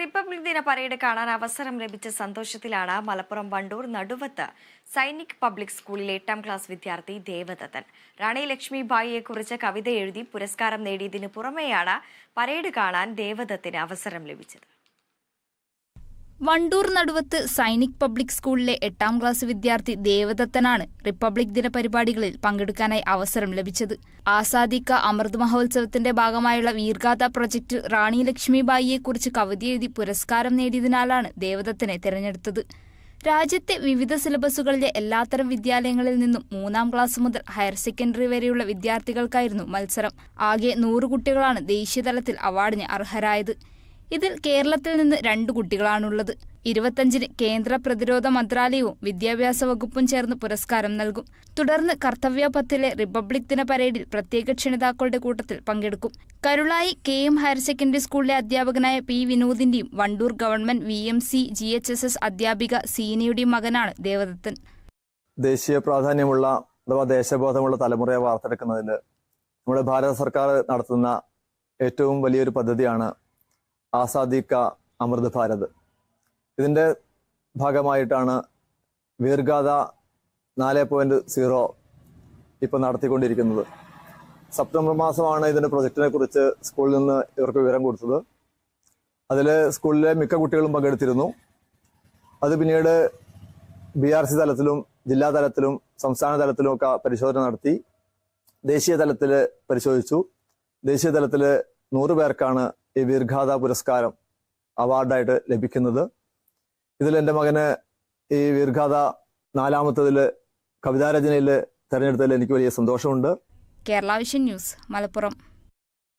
Republic ദിന parade കാണാൻ അവസരം ലഭിച്ച സന്തോഷത്തിലാണ് മലപ്പുറം വണ്ടൂർ നടുവത്ത് സൈനിക് പബ്ലിക് സ്കൂളിലെ എട്ടാം ക്ലാസ് വിദ്യാർത്ഥി ദേവദത്തൻ. റാണി ലക്ഷ്മിബായിയെ കുറിച്ച് കവിത എഴുതി പുരസ്കാരം നേടിയതിനു പുറമെയാണ് പരേഡ് കാണാൻ ദേവദത്തിന് അവസരം ലഭിച്ചത്. വണ്ടൂർ നടുവത്ത് സൈനിക് പബ്ലിക് സ്കൂളിലെ എട്ടാം ക്ലാസ് വിദ്യാർത്ഥി ദേവദത്തനാണ് റിപ്പബ്ലിക് ദിന പരിപാടികളിൽ പങ്കെടുക്കാനായി അവസരം ലഭിച്ചത്. ആസാദിക്ക അമൃത് മഹോത്സവത്തിന്റെ ഭാഗമായുള്ള വീർഗാഥ പ്രൊജക്ട് റാണി ലക്ഷ്മിബായിയെക്കുറിച്ച് കവിത എഴുതി പുരസ്കാരം നേടിയതിനാലാണ് ദേവദത്തനെ തിരഞ്ഞെടുത്തത്. രാജ്യത്തെ വിവിധ സിലബസുകളിലെ എല്ലാത്തരം വിദ്യാലയങ്ങളിൽ നിന്നും മൂന്നാം ക്ലാസ് മുതൽ ഹയർ സെക്കൻഡറി വരെയുള്ള വിദ്യാർത്ഥികൾക്കായിരുന്നു മത്സരം. ആകെ നൂറ് കുട്ടികളാണ് ദേശീയതലത്തിൽ അവാർഡിന് അർഹരായത്. ഇതിൽ കേരളത്തിൽ നിന്ന് രണ്ട് കുട്ടികളാണുള്ളത്. ഇരുപത്തഞ്ചിന് കേന്ദ്ര പ്രതിരോധ മന്ത്രാലയവും വിദ്യാഭ്യാസ വകുപ്പും ചേർന്ന് പുരസ്കാരം നൽകും. തുടർന്ന് കർത്തവ്യ പത്തിലെ റിപ്പബ്ലിക് ദിന പരേഡിൽ പ്രത്യേക ക്ഷണിതാക്കളുടെ കൂട്ടത്തിൽ പങ്കെടുക്കും. Karulai K M higher secondary സ്കൂളിലെ അധ്യാപകനായ P വിനോദിന്റെയും Wandoor government V M C G H S S അധ്യാപിക സീനയുടെയും മകനാണ് ദേവദത്തൻ. ദേശീയ പ്രാധാന്യമുള്ള അഥവാ ദേശബോധമുള്ള തലമുറയെ വാർത്തെടുക്കുന്നതിൽ നമ്മുടെ ഭാരത സർക്കാർ നടത്തുന്ന ഏറ്റവും വലിയൊരു പദ്ധതിയാണ് ആസാദി ക അമൃത് ഭാരത്. ഇതിന്റെ ഭാഗമായിട്ടാണ് വീർഗാഥ നാല് പോയിന്റ് സീറോ ഇപ്പം നടത്തിക്കൊണ്ടിരിക്കുന്നത്. സെപ്റ്റംബർ മാസമാണ് ഇതിന്റെ പ്രൊജക്റ്റിനെ കുറിച്ച് സ്കൂളിൽ നിന്ന് ഇവർക്ക് വിവരം കൊടുത്തത്. അതിൽ സ്കൂളിലെ മിക്ക കുട്ടികളും പങ്കെടുത്തിരുന്നു. അത് പിന്നീട് ബി ആർ സി തലത്തിലും ജില്ലാ തലത്തിലും സംസ്ഥാന തലത്തിലും ഒക്കെ പരിശോധന നടത്തി. ദേശീയ തലത്തിൽ പരിശോധിച്ചു. ദേശീയ തലത്തിൽ നൂറ് പേർക്കാണ് ഈ വീർഘാത പുരസ്കാരം അവാർഡായിട്ട് ലഭിക്കുന്നത്. ഇതിൽ എന്റെ മകന് ഈ വീർഘാത നാലാമത്തതിൽ കവിതാരചനയിൽ തെരഞ്ഞെടുത്തതിൽ എനിക്ക് വലിയ സന്തോഷമുണ്ട്. Kerala vision news Malappuram.